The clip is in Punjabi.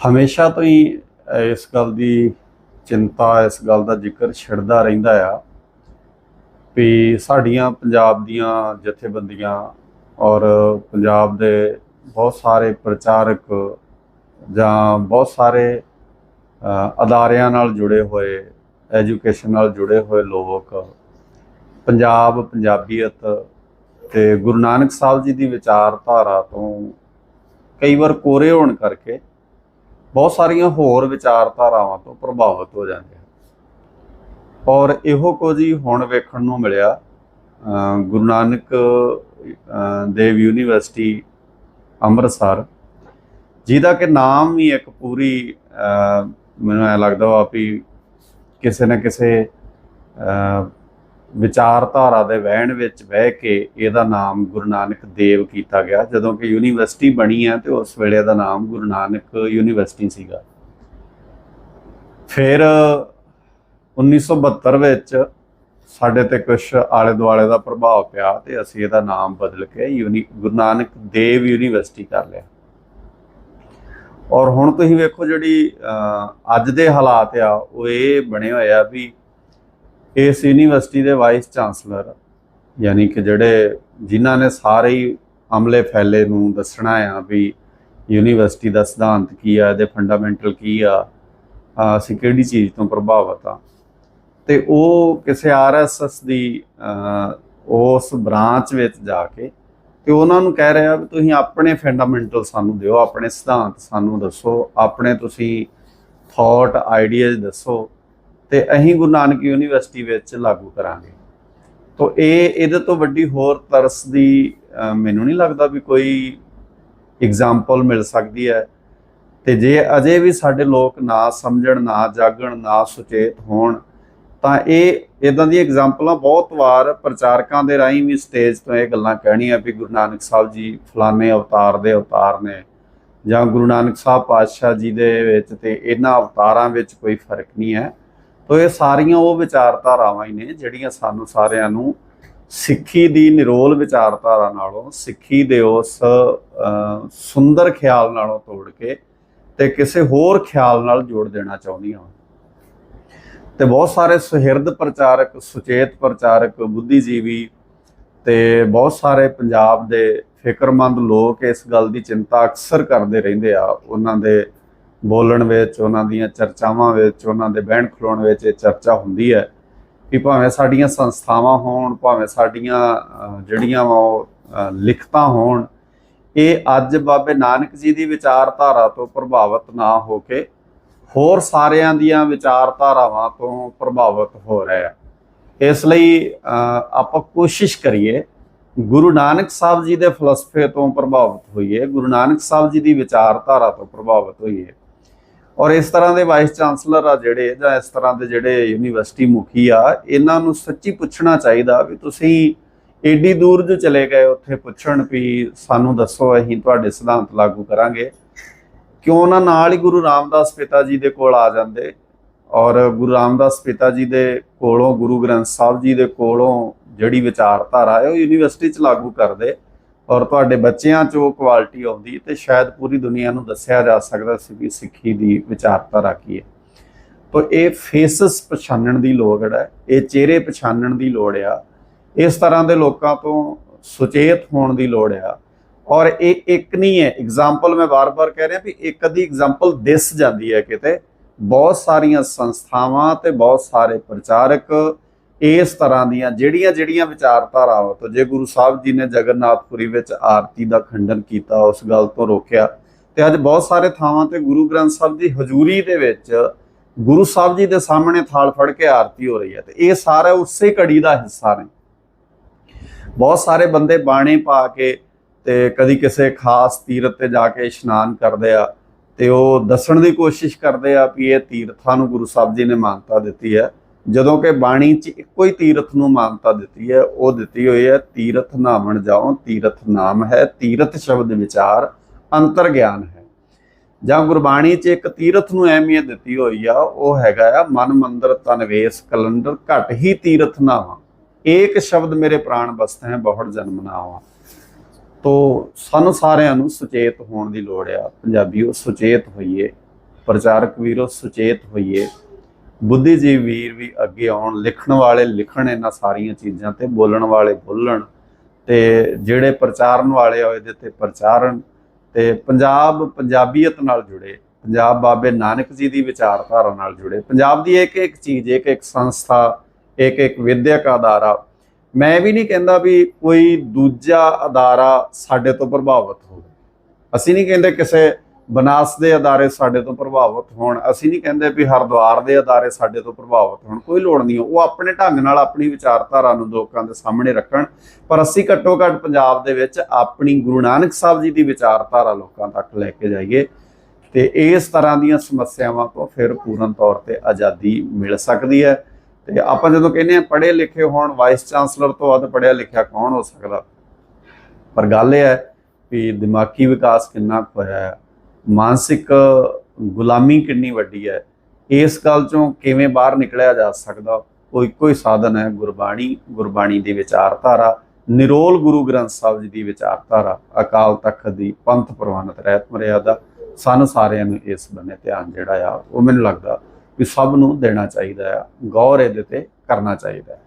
ਹਮੇਸ਼ਾ ਤੋਂ ਹੀ ਇਸ ਗੱਲ ਦੀ ਚਿੰਤਾ, ਇਸ ਗੱਲ ਦਾ ਜ਼ਿਕਰ ਛਿੜਦਾ ਰਹਿੰਦਾ ਆ ਵੀ ਸਾਡੀਆਂ ਪੰਜਾਬ ਦੀਆਂ ਜਥੇਬੰਦੀਆਂ ਔਰ ਪੰਜਾਬ ਦੇ ਬਹੁਤ ਸਾਰੇ ਪ੍ਰਚਾਰਕ ਜਾਂ ਬਹੁਤ ਸਾਰੇ ਅਦਾਰਿਆਂ ਨਾਲ ਜੁੜੇ ਹੋਏ, ਐਜੂਕੇਸ਼ਨ ਨਾਲ ਜੁੜੇ ਹੋਏ ਲੋਕ, ਪੰਜਾਬ, ਪੰਜਾਬੀਅਤ ਤੇ ਗੁਰੂ ਨਾਨਕ ਸਾਹਿਬ ਜੀ ਦੀ ਵਿਚਾਰਧਾਰਾ ਤੋਂ ਕਈ ਵਾਰ ਕੋਰੇ ਹੋਣ ਕਰਕੇ ਬਹੁਤ ਸਾਰੀਆਂ ਹੋਰ ਵਿਚਾਰਧਾਰਾਵਾਂ ਤੋਂ ਪ੍ਰਭਾਵਿਤ ਹੋ ਜਾਂਦੇ ਹਨ ਔਰ ਇਹੋ ਕੁਝ ਹੀ ਹੁਣ ਵੇਖਣ ਨੂੰ ਮਿਲਿਆ। ਗੁਰੂ ਨਾਨਕ ਦੇਵ ਯੂਨੀਵਰਸਿਟੀ, ਅੰਮ੍ਰਿਤਸਰ, ਜਿਹਦਾ ਕਿ ਨਾਮ ਹੀ ਇੱਕ ਪੂਰੀ ਮੈਨੂੰ ਐ ਲੱਗਦਾ ਵਾ ਵੀ ਕਿਸੇ ਨਾ ਕਿਸੇ ਵਿਚਾਰਧਾਰਾ ਦੇ ਵਹਿਣ ਵਿੱਚ ਬਹਿ ਕੇ ਇਹਦਾ ਨਾਮ ਗੁਰੂ ਨਾਨਕ ਦੇਵ ਕੀਤਾ ਗਿਆ। ਜਦੋਂ ਕਿ ਯੂਨੀਵਰਸਿਟੀ ਬਣੀ ਹੈ ਤੇ ਉਸ ਵੇਲੇ ਦਾ ਨਾਮ ਗੁਰੂ ਨਾਨਕ ਯੂਨੀਵਰਸਿਟੀ ਸੀਗਾ। ਫਿਰ 1972 ਵਿੱਚ ਸਾਡੇ ਤੇ ਕੁਝ ਆਲੇ ਦੁਆਲੇ ਦਾ ਪ੍ਰਭਾਵ ਪਿਆ ਤੇ ਅਸੀਂ ਇਹਦਾ ਨਾਮ ਬਦਲ ਕੇ ਯੂਨੀ ਗੁਰੂ ਨਾਨਕ ਦੇਵ ਯੂਨੀਵਰਸਿਟੀ ਕਰ ਲਿਆ। ਔਰ ਹੁਣ ਤੁਸੀਂ ਵੇਖੋ ਜਿਹੜੀ ਅੱਜ ਦੇ ਹਾਲਾਤ ਆ, ਉਹ ਇਹ ਬਣੇ ਹੋਏ ਆ ਵੀ ਇਸ ਯੂਨੀਵਰਸਿਟੀ ਦੇ ਵਾਈਸ ਚਾਂਸਲਰ, ਯਾਨੀ ਕਿ ਜਿਹੜੇ ਜਿਨ੍ਹਾਂ ਨੇ ਸਾਰੇ ਹੀ ਅਮਲੇ ਫੈਲੇ ਨੂੰ ਦੱਸਣਾ ਆ ਵੀ ਯੂਨੀਵਰਸਿਟੀ ਦਾ ਸਿਧਾਂਤ ਕੀ ਆ, ਇਹਦੇ ਫੰਡਾਮੈਂਟਲ ਕੀ ਆ ਅਸੀਂ ਕਿਹੜੀ ਚੀਜ਼ ਤੋਂ ਪ੍ਰਭਾਵਿਤ ਆ। ਤੇ ਉਹ ਕਿਸੇ ਆਰਐਸਐਸ ਦੀ ਉਸ ਬ੍ਰਾਂਚ ਵਿੱਚ ਜਾ ਕੇ ਤੇ ਉਹਨਾਂ ਨੂੰ ਕਹਿ ਰਿਹਾ ਵੀ ਤੁਸੀਂ ਆਪਣੇ ਫੰਡਾਮੈਂਟਲ ਸਾਨੂੰ ਦਿਓ, ਆਪਣੇ ਸਿਧਾਂਤ ਸਾਨੂੰ ਦੱਸੋ, ਆਪਣੇ ਤੁਸੀਂ ਥਾਟ ਆਈਡੀਆਜ਼ ਦੱਸੋ। ਤੇ ਅਸੀਂ ਗੁਰੂ ਨਾਨਕ ਯੂਨੀਵਰਸਿਟੀ ਵਿੱਚ ਲਾਗੂ ਕਰਾਂਗੇ। ਤੋ ਇਹ, ਇਹਦੇ ਤੋਂ ਵੱਡੀ ਹੋਰ ਤਰਸ ਦੀ ਮੈਨੂੰ ਨਹੀਂ ਲੱਗਦਾ ਵੀ ਕੋਈ ਐਗਜ਼ਾਮਪਲ ਮਿਲ ਸਕਦੀ ਹੈ। ਤੇ ਜੇ ਅਜੇ ਵੀ ਸਾਡੇ ਲੋਕ ਨਾ ਸਮਝਣ, ਨਾ ਜਾਗਣ, ਨਾ ਸੁਚੇਤ ਹੋਣ, ਤਾਂ ਇਹ ਇਦਾਂ ਦੀਆਂ ਐਗਜ਼ਾਮਪਲਾਂ ਬਹੁਤ ਵਾਰ ਪ੍ਰਚਾਰਕਾਂ ਦੇ ਰਾਹੀਂ ਵੀ ਸਟੇਜ ਤੋਂ ਇਹ ਗੱਲਾਂ ਕਹਿਣੀਆਂ ਵੀ ਗੁਰੂ ਨਾਨਕ ਸਾਹਿਬ ਜੀ ਫਲਾਣੇ ਅਵਤਾਰ ਦੇ ਅਵਤਾਰ ਨੇ ਜਾਂ ਗੁਰੂ ਨਾਨਕ ਸਾਹਿਬ ਪਾਤਸ਼ਾਹ ਜੀ ਦੇ ਵਿੱਚ ਤੇ ਇਹਨਾਂ ਅਵਤਾਰਾਂ ਵਿੱਚ ਕੋਈ ਫ਼ਰਕ ਨਹੀਂ ਹੈ। ਤੋ ਇਹ ਸਾਰੀਆਂ ਉਹ ਵਿਚਾਰਧਾਰਾਵਾਂ ਹੀ ਨੇ ਜਿਹੜੀਆਂ ਸਾਨੂੰ ਸਾਰਿਆਂ ਨੂੰ ਸਿੱਖੀ ਦੀ ਨਿਰੋਲ ਵਿਚਾਰਧਾਰਾ ਨਾਲੋਂ, ਸਿੱਖੀ ਦੇ ਉਸ ਸੁੰਦਰ ਖਿਆਲ ਨਾਲੋਂ ਤੋੜ ਕੇ ਤੇ ਕਿਸੇ ਹੋਰ ਖਿਆਲ ਨਾਲ ਜੋੜ ਦੇਣਾ ਚਾਹੁੰਦੀਆਂ ਹਨ ਤੇ ਬਹੁਤ ਸਾਰੇ ਸੁਹਿਰਦ ਪ੍ਰਚਾਰਕ, ਸੁਚੇਤ ਪ੍ਰਚਾਰਕ, ਬੁੱਧੀਜੀਵੀ ਤੇ ਬਹੁਤ ਸਾਰੇ ਪੰਜਾਬ ਦੇ ਫਿਕਰਮੰਦ ਲੋਕ ਇਸ ਗੱਲ ਦੀ ਚਿੰਤਾ ਅਕਸਰ ਕਰਦੇ ਰਹਿੰਦੇ ਆ, ਉਹਨਾਂ ਦੇ ਬੋਲਣ ਵਿੱਚ, ਉਹਨਾਂ ਦੀਆਂ ਚਰਚਾਵਾਂ ਵਿੱਚ, ਉਹਨਾਂ ਦੇ ਬਹਿਣ ਖਲੋਣ ਵਿੱਚ ਇਹ ਚਰਚਾ ਹੁੰਦੀ ਹੈ ਕਿ ਭਾਵੇਂ ਸਾਡੀਆਂ ਸੰਸਥਾਵਾਂ ਹੋਣ, ਭਾਵੇਂ ਸਾਡੀਆਂ ਜਿਹੜੀਆਂ ਵਾ ਉਹ ਲਿਖਤਾਂ ਹੋਣ, ਇਹ ਅੱਜ ਬਾਬੇ ਨਾਨਕ ਜੀ ਦੀ ਵਿਚਾਰਧਾਰਾ ਤੋਂ ਪ੍ਰਭਾਵਿਤ ਨਾ ਹੋ ਕੇ ਹੋਰ ਸਾਰਿਆਂ ਦੀਆਂ ਵਿਚਾਰਧਾਰਾਵਾਂ ਤੋਂ ਪ੍ਰਭਾਵਿਤ ਹੋ ਰਿਹਾ ਇਸ ਲਈ ਆਪਾਂ ਕੋਸ਼ਿਸ਼ ਕਰੀਏ, ਗੁਰੂ ਨਾਨਕ ਸਾਹਿਬ ਜੀ ਦੇ ਫਲਸਫੇ ਤੋਂ ਪ੍ਰਭਾਵਿਤ ਹੋਈਏ, ਗੁਰੂ ਨਾਨਕ ਸਾਹਿਬ ਜੀ ਦੀ ਵਿਚਾਰਧਾਰਾ ਤੋਂ ਪ੍ਰਭਾਵਿਤ ਹੋਈਏ। ਔਰ ਇਸ ਤਰ੍ਹਾਂ ਦੇ ਵਾਈਸ ਚਾਂਸਲਰ ਆ ਜਿਹੜੇ ਜਾਂ ਇਸ ਤਰ੍ਹਾਂ ਦੇ ਜਿਹੜੇ ਯੂਨੀਵਰਸਿਟੀ ਮੁਖੀ ਆ, ਇਹਨਾਂ ਨੂੰ ਸੱਚੀ ਪੁੱਛਣਾ ਚਾਹੀਦਾ ਵੀ ਤੁਸੀਂ ਏਡੀ ਦੂਰ ਜੋ ਚਲੇ ਗਏ, ਉੱਥੇ ਪੁੱਛਣ ਵੀ ਸਾਨੂੰ ਦੱਸੋ, ਅਸੀਂ ਤੁਹਾਡੇ ਸਿਧਾਂਤ ਲਾਗੂ ਕਰਾਂਗੇ। ਕਿਉਂ ਨਾ ਨਾਲ ਹੀ ਗੁਰੂ ਰਾਮਦਾਸ ਪਿਤਾ ਜੀ ਦੇ ਕੋਲ ਆ ਜਾਂਦੇ ਔਰ ਗੁਰੂ ਰਾਮਦਾਸ ਪਿਤਾ ਜੀ ਦੇ ਕੋਲੋਂ, ਗੁਰੂ ਗ੍ਰੰਥ ਸਾਹਿਬ ਜੀ ਦੇ ਕੋਲੋਂ ਜਿਹੜੀ ਵਿਚਾਰਧਾਰਾ ਹੈ, ਉਹ ਯੂਨੀਵਰਸਿਟੀ 'ਚ ਲਾਗੂ ਕਰਦੇ। ਔਰ ਤੁਹਾਡੇ ਬੱਚਿਆਂ 'ਚ ਉਹ ਕੁਆਲਿਟੀ ਆਉਂਦੀ ਤੇ ਸ਼ਾਇਦ ਪੂਰੀ ਦੁਨੀਆ ਨੂੰ ਦੱਸਿਆ ਜਾ ਸਕਦਾ ਸੀ ਵੀ ਸਿੱਖੀ ਦੀ ਵਿਚਾਰਧਾਰਾ ਕੀ ਹੈ। ਤੋ ਇਹ ਫੇਸਸ ਪਛਾਣਨ ਦੀ ਲੋੜ ਹੈ, ਇਹ ਚਿਹਰੇ ਪਛਾਣਨ ਦੀ ਲੋੜ ਆ, ਇਸ ਤਰ੍ਹਾਂ ਦੇ ਲੋਕਾਂ ਤੋਂ ਸੁਚੇਤ ਹੋਣ ਦੀ ਲੋੜ ਆ। ਔਰ ਇਹ ਇੱਕ ਨਹੀਂ ਹੈ ਐਗਜ਼ਾਮਪਲ ਮੈਂ ਵਾਰ-ਵਾਰ ਕਹਿ ਰਿਹਾ ਵੀ ਇੱਕ ਅੱਧੀ ਐਗਜ਼ਾਮਪਲ ਦਿਸ ਜਾਂਦੀ ਹੈ ਕਿਤੇ। ਬਹੁਤ ਸਾਰੀਆਂ ਸੰਸਥਾਵਾਂ ਤੇ ਬਹੁਤ ਸਾਰੇ ਪ੍ਰਚਾਰਕ ਇਸ ਤਰ੍ਹਾਂ ਦੀਆਂ ਜਿਹੜੀਆਂ ਜਿਹੜੀਆਂ ਵਿਚਾਰਧਾਰਾਵਾਂ ਤੋਂ ਜੇ ਗੁਰੂ ਸਾਹਿਬ ਜੀ ਨੇ ਜਗਨਨਾਥਪੁਰੀ ਵਿੱਚ ਆਰਤੀ ਦਾ ਖੰਡਨ ਕੀਤਾ, ਉਸ ਗੱਲ ਤੋਂ ਰੋਕਿਆ, ਤੇ ਅੱਜ ਬਹੁਤ ਸਾਰੇ ਥਾਵਾਂ ਤੇ ਗੁਰੂ ਗ੍ਰੰਥ ਸਾਹਿਬ ਦੀ ਹਜ਼ੂਰੀ ਦੇ ਵਿੱਚ ਗੁਰੂ ਸਾਹਿਬ ਜੀ ਦੇ ਸਾਹਮਣੇ ਥਾਲ ਫੜ ਕੇ ਆਰਤੀ ਹੋ ਰਹੀ ਹੈ ਤੇ ਇਹ ਸਾਰਾ ਉਸੇ ਕੜੀ ਦਾ ਹਿੱਸਾ ਨੇ। ਬਹੁਤ ਸਾਰੇ ਬੰਦੇ ਬਾਣੇ ਪਾ ਕੇ ਤੇ ਕਦੀ ਕਿਸੇ ਖਾਸ ਤੀਰਥ ਤੇ ਜਾ ਕੇ ਇਸ਼ਨਾਨ ਕਰਦੇ ਆ ਤੇ ਉਹ ਦੱਸਣ ਦੀ ਕੋਸ਼ਿਸ਼ ਕਰਦੇ ਆ ਵੀ ਇਹ ਤੀਰਥਾਂ ਨੂੰ ਗੁਰੂ ਸਾਹਿਬ ਜੀ ਨੇ ਮਾਨਤਾ ਦਿੱਤੀ ਹੈ। ਜਦੋਂ ਕਿ ਬਾਣੀ 'ਚ ਇੱਕੋ ਹੀ ਤੀਰਥ ਨੂੰ ਮਾਨਤਾ ਦਿੱਤੀ ਹੈ, ਉਹ ਦਿੱਤੀ ਹੋਈ ਹੈ, ਤੀਰਥ ਨਾਮਣ ਜਾਓ, ਤੀਰਥ ਨਾਮ ਹੈ, ਤੀਰਥ ਸ਼ਬਦ ਵਿਚਾਰ ਅੰਤਰ ਗਿਆਨ ਹੈ। ਜਾਂ ਗੁਰਬਾਣੀ 'ਚ ਇੱਕ ਤੀਰਥ ਨੂੰ ਅਹਿਮੀਅਤ ਦਿੱਤੀ ਹੋਈ ਆ, ਉਹ ਹੈਗਾ ਆ, ਮਨ ਮੰਦਰ ਤਨ ਵੇਸ ਕਲੰਦਰ ਘਟ ਹੀ ਤੀਰਥ ਨਾਵਾਂ। ਏਕ ਸ਼ਬਦ ਮੇਰੇ ਪ੍ਰਾਣ ਬਸਤ ਹੈ ਬਹੁਤ ਜਨਮ ਨਾਵਾਂ। ਤੋ ਸਾਨੂੰ ਸਾਰਿਆਂ ਨੂੰ ਸੁਚੇਤ ਹੋਣ ਦੀ ਲੋੜ ਆ। ਪੰਜਾਬੀਓ, ਸੁਚੇਤ ਹੋਈਏ। ਪ੍ਰਚਾਰਕ ਵੀਰੋ, ਸੁਚੇਤ ਹੋਈਏ। ਬੁੱਧੀਜੀਵ ਵੀਰ ਵੀ ਅੱਗੇ ਆਉਣ, ਲਿਖਣ ਵਾਲੇ ਲਿਖਣ ਇਹਨਾਂ ਸਾਰੀਆਂ ਚੀਜ਼ਾਂ ਤੇ, ਬੋਲਣ ਵਾਲੇ ਬੋਲਣ ਤੇ ਜਿਹੜੇ ਪ੍ਰਚਾਰਨ ਵਾਲੇ ਆ ਇਹਦੇ ਤੇ ਪ੍ਰਚਾਰਨ ਤੇ ਪੰਜਾਬ ਪੰਜਾਬੀਅਤ ਨਾਲ ਜੁੜੇ, ਪੰਜਾਬ ਬਾਬੇ ਨਾਨਕ ਜੀ ਦੀ ਵਿਚਾਰਧਾਰਾ ਨਾਲ ਜੁੜੇ। ਪੰਜਾਬ ਦੀ ਇੱਕ ਇੱਕ ਚੀਜ਼, ਇੱਕ ਇੱਕ ਸੰਸਥਾ, ਇੱਕ ਇੱਕ ਵਿਦਿਅਕ ਅਦਾਰਾ। ਮੈਂ ਵੀ ਨਹੀਂ ਕਹਿੰਦਾ ਵੀ ਕੋਈ ਦੂਜਾ ਅਦਾਰਾ ਸਾਡੇ ਤੋਂ ਪ੍ਰਭਾਵਿਤ ਹੋਵੇ। ਅਸੀਂ ਨਹੀਂ ਕਹਿੰਦੇ ਕਿਸੇ ਬਨਾਸ ਦੇ ਅਦਾਰੇ ਸਾਡੇ ਤੋਂ ਪ੍ਰਭਾਵਿਤ ਹੋਣ। ਅਸੀਂ ਨਹੀਂ ਕਹਿੰਦੇ ਵੀ ਹਰਦੁਆਰ ਦੇ ਅਦਾਰੇ ਸਾਡੇ ਤੋਂ ਪ੍ਰਭਾਵਿਤ ਹੋਣ, ਕੋਈ ਲੋੜ ਨਹੀਂ। ਉਹ ਆਪਣੇ ਢੰਗ ਨਾਲ ਆਪਣੀ ਵਿਚਾਰਧਾਰਾ ਨੂੰ ਲੋਕਾਂ ਦੇ ਸਾਹਮਣੇ ਰੱਖਣ। ਪਰ ਅਸੀਂ ਘੱਟੋ ਘੱਟ ਪੰਜਾਬ ਦੇ ਵਿੱਚ ਆਪਣੀ ਗੁਰੂ ਨਾਨਕ ਸਾਹਿਬ ਜੀ ਦੀ ਵਿਚਾਰਧਾਰਾ ਲੋਕਾਂ ਤੱਕ ਲੈ ਕੇ ਜਾਈਏ ਤੇ ਇਸ ਤਰ੍ਹਾਂ ਦੀਆਂ ਸਮੱਸਿਆਵਾਂ ਤੋਂ ਫਿਰ ਪੂਰਨ ਤੌਰ ਤੇ ਆਜ਼ਾਦੀ ਮਿਲ ਸਕਦੀ ਹੈ। ਤੇ ਆਪਾਂ ਜਦੋਂ ਕਹਿੰਦੇ ਆ ਪੜ੍ਹੇ ਲਿਖੇ ਹੋਣ ਵਾਈਸ ਚਾਂਸਲਰ ਤੋਂ ਵੱਧ ਪੜ੍ਹਿਆ ਲਿਖਿਆ ਕੌਣ ਹੋ ਸਕਦਾ? ਪਰ ਗੱਲ ਇਹ ਹੈ ਵੀ ਦਿਮਾਗੀ ਵਿਕਾਸ ਕਿੰਨਾ ਕੁ ਹੋਇਆ ਹੈ। ਮਾਨਸਿਕ ਗੁਲਾਮੀ ਕਿੰਨੀ ਵੱਡੀ ਹੈ, ਇਸ ਗੱਲ ਚੋਂ ਕਿਵੇਂ ਬਾਹਰ ਨਿਕਲਿਆ ਜਾ ਸਕਦਾ? ਉਹ ਇੱਕੋ ਹੀ ਸਾਧਨ ਹੈ, ਗੁਰਬਾਣੀ ਗੁਰਬਾਣੀ ਦੀ ਵਿਚਾਰਧਾਰਾ, ਨਿਰੋਲ ਗੁਰੂ ਗ੍ਰੰਥ ਸਾਹਿਬ ਜੀ ਦੀ ਵਿਚਾਰਧਾਰਾ, ਅਕਾਲ ਤਖਤ ਦੀ ਪੰਥ ਪ੍ਰਵਾਨਿਤ ਰਹਿਤ ਮਰਿਆਦਾ, ਸਾਨੂੰ ਸਾਰਿਆਂ ਨੂੰ ਇਸ ਬੰਨੇ ਧਿਆਨ ਜਿਹੜਾ ਆ, ਉਹ ਮੈਨੂੰ ਲੱਗਦਾ ਵੀ ਸਭ ਨੂੰ ਦੇਣਾ ਚਾਹੀਦਾ ਆ, ਗੌਰ ਇਹਦੇ ਤੇ ਕਰਨਾ ਚਾਹੀਦਾ ਹੈ